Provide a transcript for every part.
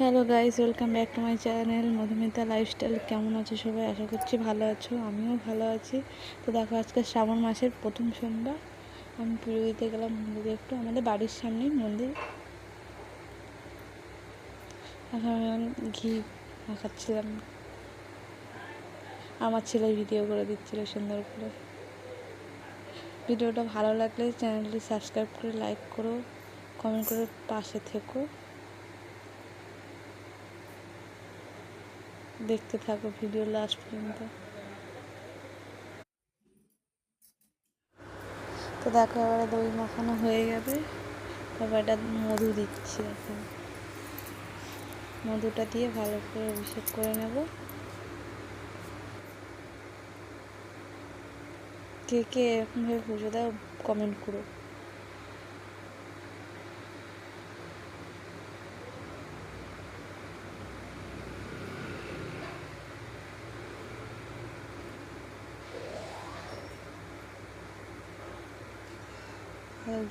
Hello guys, welcome back to my channel Madhumita lifestyle. কেমন আছো সবাই? আশা করছি ভালো আছো, আমিও ভালো আছি। তো দেখো, আজকে শ্রাবণ মাসের প্রথম সোমবার। আমি পুজো দিতে গেলাম মন্দিরে একটু, আমাদের বাড়ির সামনেই মন্দির। এখন ঘি মাখাচ্ছিলাম। আমার ছেলে ভিডিও করে দিচ্ছিল সুন্দর করে। ভিডিওটা ভালো লাগলে চ্যানেলটি সাবস্ক্রাইব করে লাইক করো কমেন্ট করে পাশে থেকো। দেখতে থাকো ভিডিও লাস্ট পর্যন্ত। তো দেখো এবারে দই মাখানো হয়ে যাবে তারপর এটা মধু দিচ্ছি এখন। মধুটা দিয়ে ভালো করে অভিষেক করে নেব। কে কে এরকমভাবে পুজো দাও কমেন্ট করো।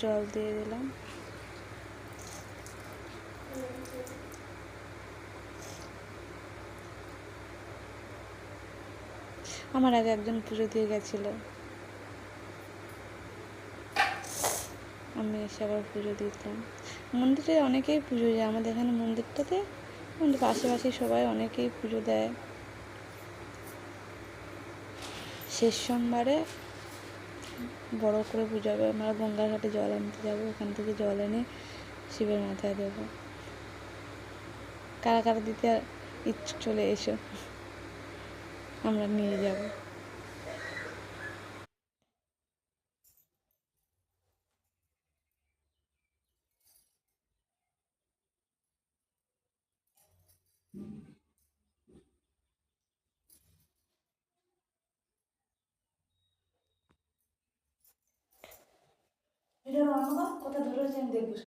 জল দিয়ে দিলাম। আমার আগে একজন পুজো দিয়ে গেছিল। আমি এসে আবার পুজো দিতাম। মন্দিরে অনেকেই পুজো যায় আমাদের এখানে মন্দিরটাতে আমাদের পাশাপাশি সবাই অনেকেই পুজো দেয়। শেষ সোমবারে বড় করে পুজো হবে আমরা গঙ্গার ঘাটে জল আনতে যাব, ওখান থেকে জল এনে শিবের মাথায় দেবো। কারা কারা দিতে ইচ্ছুক চলে এসো, আমরা নিয়ে যাব। devamı var. O da Rozen'de bu.